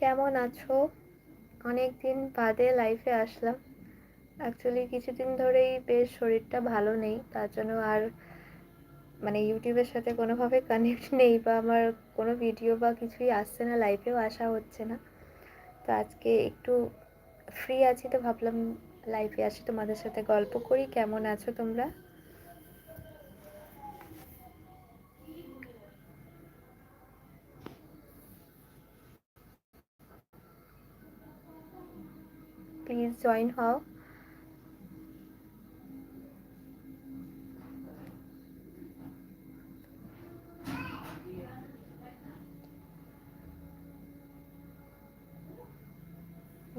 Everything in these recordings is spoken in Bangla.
কেমন আছো? অনেক দিন বাদে লাইফে আসলাম। অ্যাকচুয়ালি কিছুদিন ধরেই বেশ শরীরটা ভালো নেই, তার জন্য আর মানে ইউটিউবের সাথে কোনোভাবে কানেক্ট নেই বা আমার কোনো ভিডিও বা কিছুই আসছে না লাইফেও আসা হচ্ছে না। তো আজকে একটু ফ্রি আছি তো ভাবলাম লাইফে আসি, তোমাদের সাথে গল্প করি, কেমন আছো তোমরা? প্লিজ জয়েন হও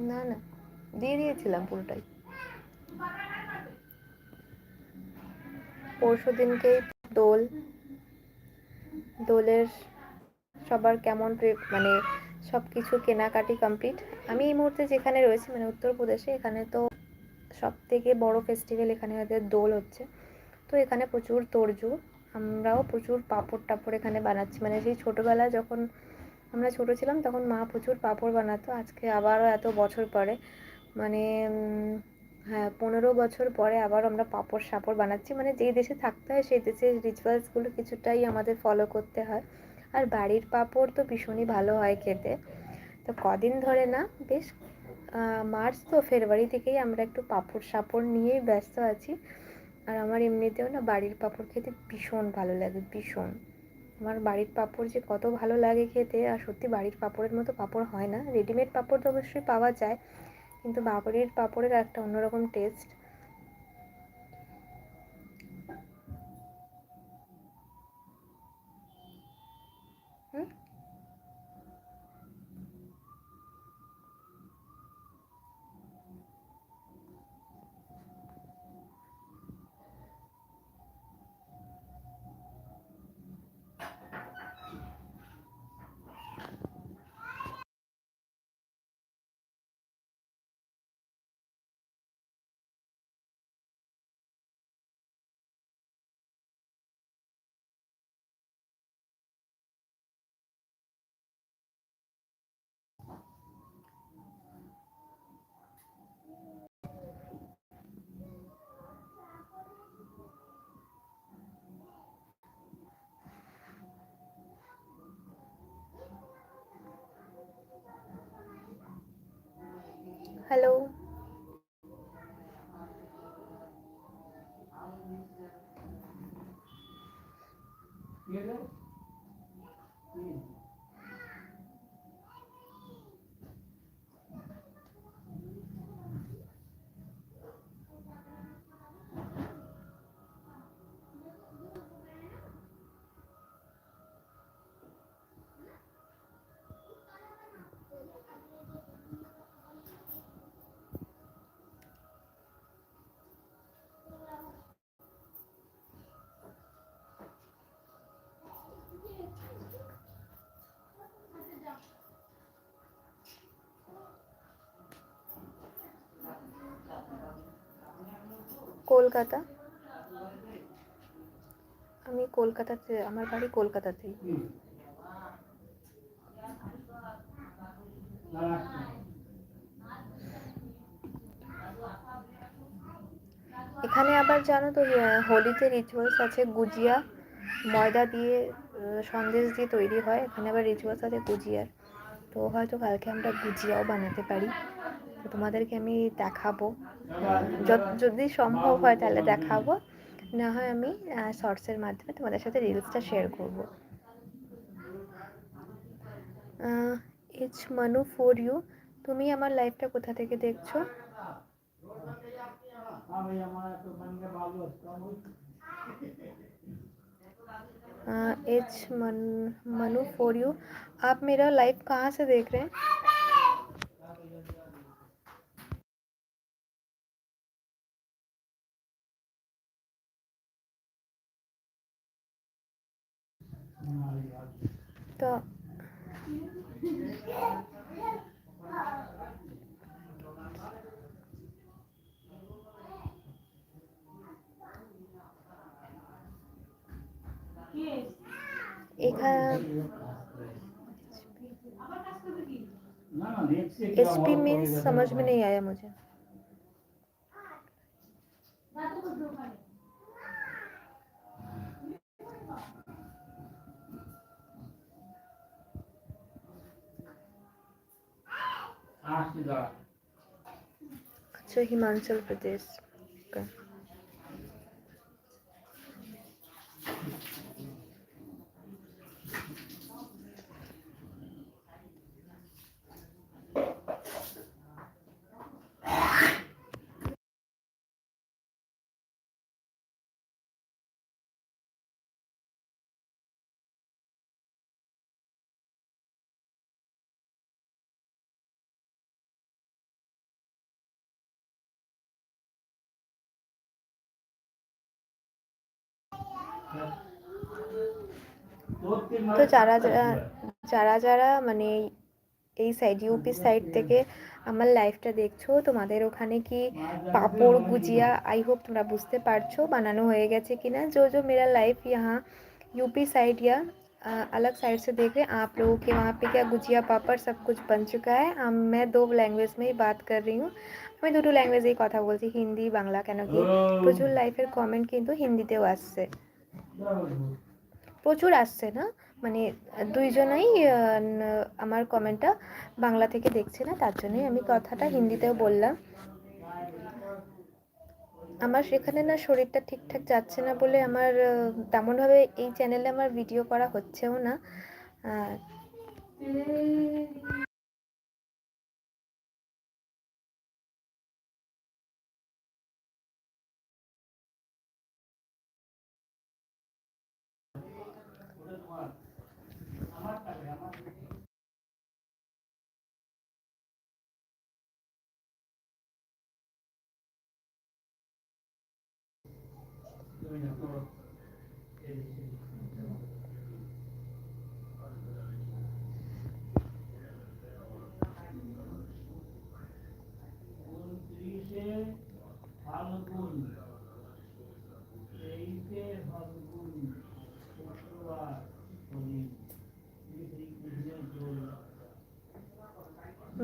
না না, দিয়ে দিয়েছিলাম পুরোটাই। পরশু দিনকেই দোল। দোলের সবার কেমন মানে সব কিছু কেনাকাটি কমপ্লিট আমি এই মুহূর্তে যেখানে রয়েছি মানে উত্তরপ্রদেশে, এখানে তো সব থেকে বড় ফেস্টিভ্যাল এখানে ওদের দোল হচ্ছে। তো এখানে প্রচুর তরজু, আমরাও প্রচুর পাঁপড় টাপড় এখানে বানাচ্ছি। মানে সেই ছোটোবেলায় যখন আমরা ছোটো ছিলাম, তখন মা প্রচুর পাঁপড় বানাতো। আজকে আবারও এত বছর পরে মানে হ্যাঁ পনেরো বছর পরে আবার আমরা পাঁপড় সাপড় বানাচ্ছি। মানে যেই দেশে থাকতে হয়, সেই দেশের রিচুয়ালসগুলো কিছুটাই আমাদের ফলো করতে হয়। আর বাড়ির পাঁপড় তো ভীষণই ভালো হয় খেতে। তো কদিন ধরে না, বেশ মার্চ তো ফেব্রুয়ারি থেকেই আমরা একটু পাপড় সাপড় নিয়েই ব্যস্ত আছি। আর আমার এমনিতেও না বাড়ির পাঁপড় খেতে ভীষণ ভালো লাগে, ভীষণ। আমার বাড়ির পাঁপড় যে কত ভালো লাগে খেতে, আর সত্যি বাড়ির পাঁপড়ের মতো পাঁপড় হয় না। রেডিমেড পাপড় তো অবশ্যই পাওয়া যায়, কিন্তু বাড়ির পাপড়ের একটা অন্যরকম টেস্ট হ্যালো কলকাতা। আমি কলকাতাতে, আমার বাড়ি কলকাতাতেই। এখানে আবার জানো তো হোলিতে রিচুয়ালস আছে, গুজিয়া, ময়দা দিয়ে সন্দেশ দিয়ে তৈরি হয়। এখানে আবার রিচুয়ালস আছে গুজিয়ার। তো হয়তো কালকে আমরা গুজিয়াও বানাতে পারি। তো তোমাদেরকে আমি দেখাবো যদি সম্ভব হয় তাহলে দেখাবো না হয় আমি শর্টসের মাধ্যমে তোমাদের সাথে রিলসটা শেয়ার করব ইটস মানু ফর ইউ তুমি আমার লাইফটা কোথা থেকে দেখছো एच मन मनु फॉर यू आप मेरा लाइव कहाँ से देख रहे हैं तो एस पी मीन्स समझ में नहीं आया मुझे। अच्छा हिमाचल प्रदेश का তো যারা যারা যারা যারা মানে এই সাইড ইউপি সাইড থেকে আমার লাইফটা দেখছো তোমাদের ওখানে কি পাপড় গুজিয়া आई होप তোমরা বুঝতে পারছো বানানো হয়ে গেছে কিনা जो जो मेरा लाइफ यहाँ यूपी साइड या अ, अलग साइड से देख रहे हैं आप लोगों के वहाँ पे क्या गुजिया पापड़ सब कुछ बन चुका है हम मैं दो लैंग्वेज में ही बात कर रही हूँ আমি দুটো ল্যাঙ্গুয়েজেই কথা বলছি হিন্দি বাংলা কেন কি প্রচুর লাইফের কমেন্ট কিন্তু হিন্দিতেও আসছে প্রচুর আসছে না? মানে দুইজনেই আমার কমেন্টটা বাংলা থেকে দেখছে না, তার জন্যই আমি কথাটা হিন্দিতেও বললাম। আমার সেখানে না শরীরটা ঠিকঠাক যাচ্ছে না বলে আমার তেমনভাবে এই চ্যানেলে আমার ভিডিও করা হচ্ছেও না।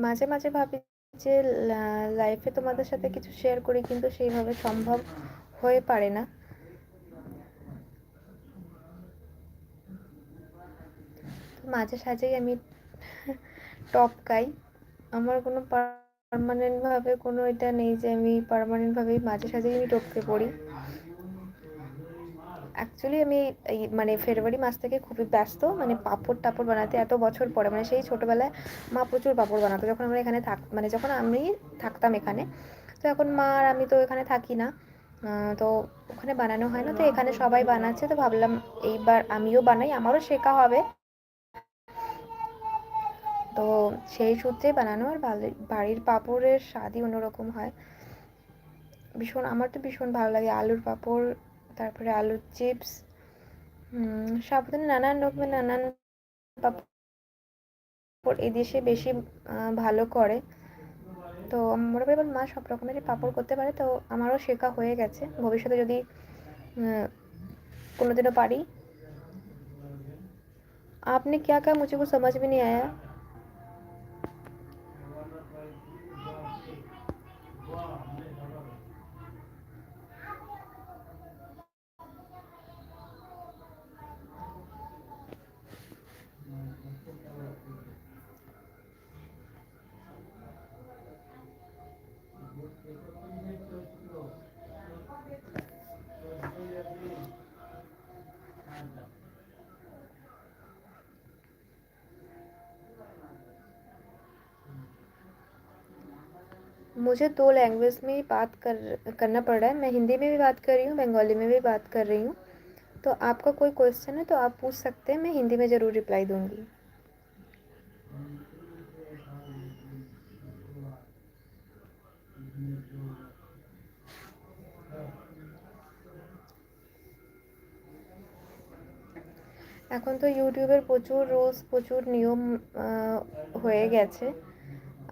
মাঝে মাঝে ভাবি যে লাইফে তোমাদের সাথে কিছু শেয়ার করি, কিন্তু সেইভাবে সম্ভব হয়ে পারে না তো মাঝে সাঝেই আমি টপ গাই। আমার কোনো পার্মানেন্টভাবে কোনো এটা নেই যে আমি পার্মানেন্টভাবেই মাঝে সাঝেই আমি টপকে পড়ি। অ্যাকচুয়ালি আমি এই মানে ফেব্রুয়ারি মাস থেকে খুবই ব্যস্ত মানে পাঁপড় টাপড় বানাতে এত বছর পরে মানে সেই ছোটোবেলায় মা প্রচুর পাঁপড় বানাতো। যখন আমরা এখানে থাক মানে যখন আমি থাকতাম এখানে, তো এখন মা আর আমি তো এখানে থাকি না। তো ওখানে বানানো হয় না, তো এখানে সবাই বানাচ্ছে, তো ভাবলাম এইবার আমিও বানাই, আমারও শেখা হবে। তো সেই সূত্রে বানানো আর বাড়ি- বাড়ির পাঁপড়ের স্বাদই অন্যরকম হয় ভীষণ আমার তো ভীষণ ভালো লাগে আলুর পাঁপড় তারপরে আলুর চিপস সাবধানে নানান রকমের নানান পাঁপড় এই দেশে বেশি আহ, ভালো করে তো মনে করি এবার মা সব রকমেরই পাঁপড় করতে পারে তো আমারও শেখা হয়ে গেছে ভবিষ্যতে যদি আহ, কোনোদিনও পারি आपने क्या कहा मुझे कुछ समझ में नहीं आया मुझे दो लैंग्वेज में ही बात कर करना पड़ रहा है मैं हिंदी में भी बात कर रही हूँ बंगाली में भी बात कर रही हूँ तो आपका कोई क्वेश्चन है तो आप पूछ सकते हैं मैं हिंदी में ज़रूर रिप्लाई दूंगी এখন তো ইউটিউবের প্রচুর রুলস প্রচুর নিয়ম আহ, হয়ে গেছে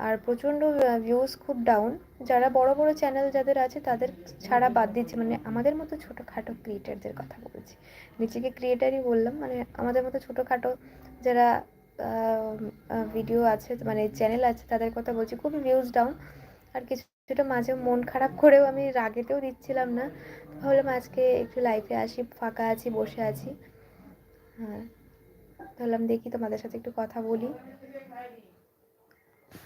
আর প্রচণ্ড ভিউজ খুব ডাউন যারা বড় বড় চ্যানেল যাদের আছে, তাদের ছাড়া বাদ দিচ্ছে। মানে আমাদের মতো ছোটোখাটো ক্রিয়েটারদের কথা বলছি। নিজেকে ক্রিয়েটারই বললাম। মানে আমাদের মতো ছোটোখাটো যারা ভিডিও আছে মানে চ্যানেল আছে, তাদের কথা বলছি। খুবই ভিউজ ডাউন আর কিছুটা মাঝে মন খারাপ করেও আমি রাগেতেও দিচ্ছিলাম না। ভাবলাম আজকে একটু লাইফে আসি, ফাঁকা আছি, বসে আছি। হ্যাঁ ভাবলাম দেখি তোমাদের সাথে একটু কথা বলি।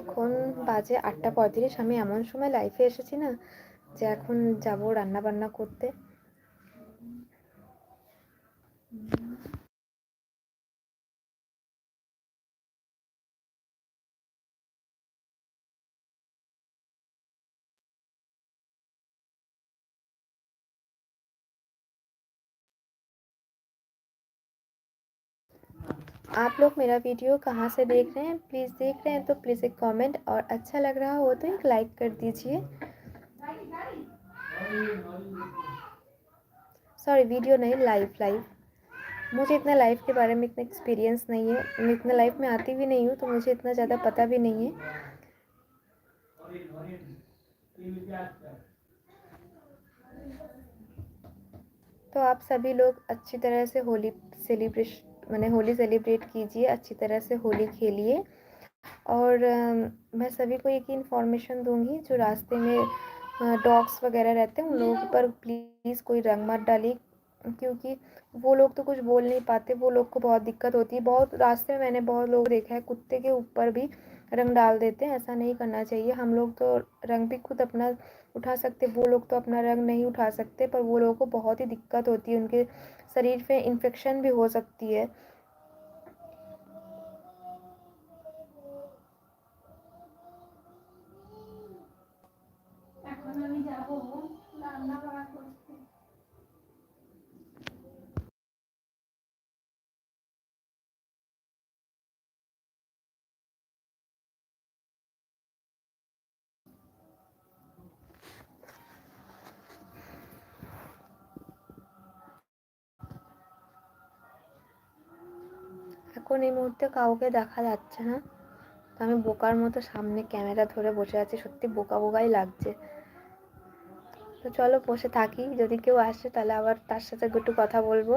এখন বাজে আটটা পঁয়ত্রিশ আমি এমন সময় লাইফে এসেছি না যে এখন যাব রান্না বান্না করতে आप लोग मेरा वीडियो कहाँ से देख रहे हैं प्लीज़ देख रहे हैं तो प्लीज़ एक कमेंट और अच्छा लग रहा हो तो एक लाइक कर दीजिए सॉरी वीडियो नहीं लाइव लाइव मुझे इतना लाइफ के बारे में इतना एक्सपीरियंस नहीं है। मैं इतना लाइफ में आती भी नहीं हूँ तो मुझे इतना ज़्यादा पता भी नहीं है। तो आप सभी लोग अच्छी तरह से होली सेलिब्रेशन मैंने होली सेलिब्रेट कीजिए, अच्छी तरह से होली खेलिए। और मैं सभी को एक इन्फॉर्मेशन दूँगी, जो रास्ते में डॉग्स वगैरह रहते हैं, उन लोगों पर प्लीज़ कोई रंग मत डालिए, क्योंकि वो लोग तो कुछ बोल नहीं पाते, वो लोग को बहुत दिक्कत होती है। बहुत रास्ते में मैंने बहुत लोग देखा है, कुत्ते के ऊपर भी रंग डाल देते हैं, ऐसा नहीं करना चाहिए। हम लोग तो रंग भी खुद अपना उठा सकते वो लोग तो अपना रंग नहीं उठा सकते, पर वो लोगों को बहुत ही दिक्कत होती है, उनके शरीर पे इन्फेक्शन भी हो सकती है। এখন এই মুহূর্তে কাউকে দেখা যাচ্ছে না। আমি বোকার মতো সামনে ক্যামেরা ধরে বসে আছি। সত্যি বোকা বোকাই লাগছে। তো চলো বসে থাকি। যদি কেউ আসে তাহলে আবার তার সাথে একটু কথা বলব।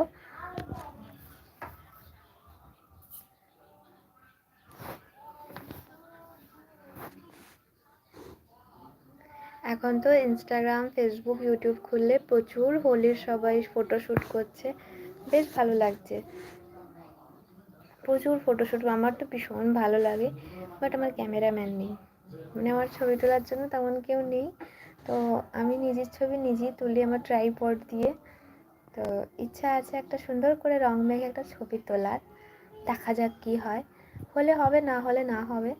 এখন তো ইনস্টাগ্রাম ফেসবুক ইউটিউব খুললে প্রচুর হোলির সবাই ফটোশ্যুট করছে। বেশ ভালো লাগছে। প্রচুর ফটোশ্যুট আমার তো ভীষণ ভালো লাগে। বাট আমার ক্যামেরাম্যান নেই। মানে আমার ছবি তোলার জন্য তেমন কেউ নেই। তো আমি নিজের ছবি নিজেই তুলি আমার ট্রাইপড দিয়ে। তো ইচ্ছা আছে একটা সুন্দর করে রং মেখে একটা ছবি তোলার। দেখা যাক কী হয়। হলে হবে, না হলে না হবে।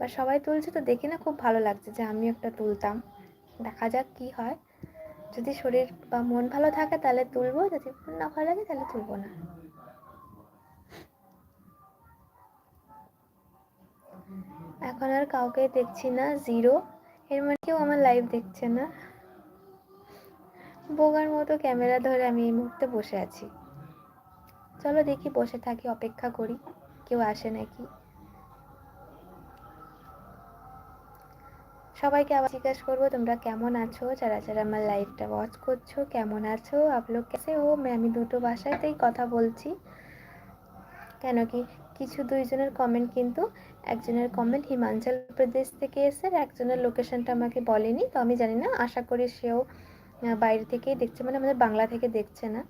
বা সবাই তুলছে তো দেখি না খুব ভালো লাগছে যে আমি একটা তুলতাম। দেখা যাক কী হয়। যদি শরীর বা মন ভালো থাকে তাহলে তুলবো, যদি মন না ভালো লাগে তাহলে তুলবো না। এখন আর কাউকে দেখছি না জিরো এর মানে কেউ আমার লাইভ দেখছে না। বোগার মতো ক্যামেরা ধরে আমি এই মুহূর্তে বসে আছি। চলো দেখি বসে থাকি, অপেক্ষা করি, কেউ আসে নাকি? সবাইকে আবার জিজ্ঞাসা করব, তোমরা কেমন আছো? যারা যারা আমার লাইভটা ওয়াচ করছ, কেমন আছো? আপলোক কেসে ও আমি দুটো ভাষাতেই কথা বলছি। কেন কি, কিছু দুইজনের কমেন্ট কিন্তু একজনের কমেন্ট হিমাচল প্রদেশ থেকে এসে একজনের লোকেশনটা আমাকে বলেনি। তো আমি জানি না, আশা করি সেও বাইরে থেকেই দেখছে মানে আমাদের বাংলা থেকে দেখছে না।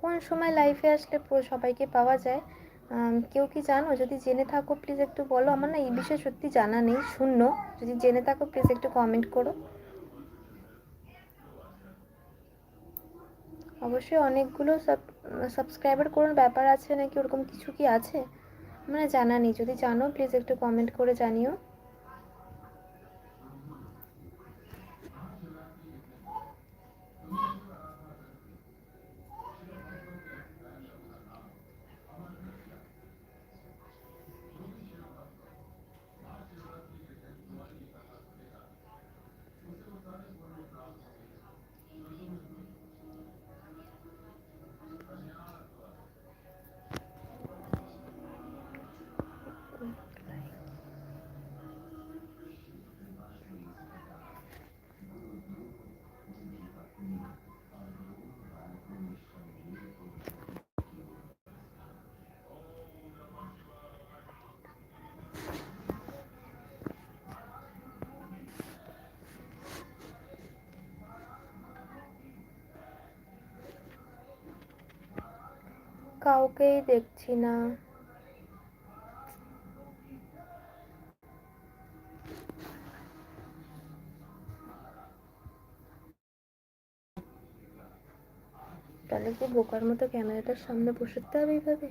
কোন সময় লাইফে আসলে পুরো সবাইকে পাওয়া যায়? কেউ কি জানো? যদি জেনে থাকো প্লিজ একটু বলো। আমার না এই বিষয়ে সত্যি জানা নেই, শূন্য। যদি জেনে থাকো প্লিজ একটু কমেন্ট করো। অবশ্যই অনেকগুলো সাবস্ক্রাইবার করার ব্যাপার আছে নাকি? ওরকম কিছু কি আছে? মানে জানা নেই। যদি জানো প্লিজ একটু কমেন্ট করে জানিও। কাউকেই দেখছি না। তাহলে কি বোকার মতো ক্যামেরাটার সামনে বসে থাকতে হবে এইভাবে?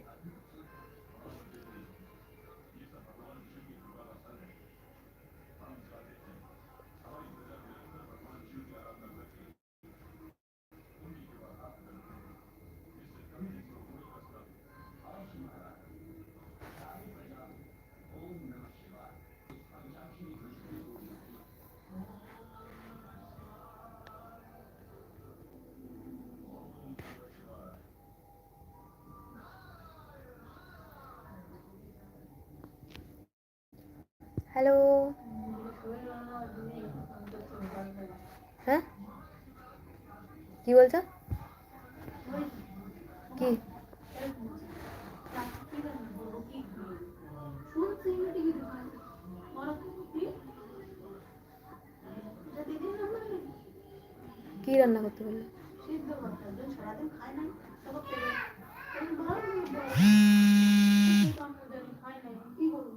হ্যালো? হ্যাঁ? কি বলছো? কি? কি রান্না করতে বলল সিদ্ধ করতে হবে সারাদিন খায় না তারপর পেলে আমি ভালো খাই না কি করব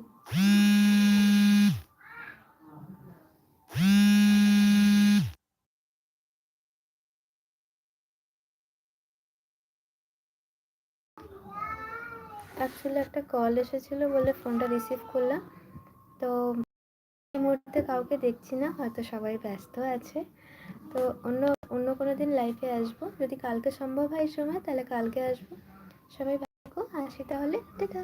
অ্যাকচুয়ালি একটা কল এসেছিল বলে ফোনটা রিসিভ করলাম। তো এই মুহূর্তে কাউকে দেখছি না, হয়তো সবাই ব্যস্ত আছে। তো অন্য অন্য কোনো দিন লাইফে আসব। যদি কালকে সম্ভব হয় সময়, তাহলে কালকে আসব। সবাই ভালো আসি তাহলে। টাটা।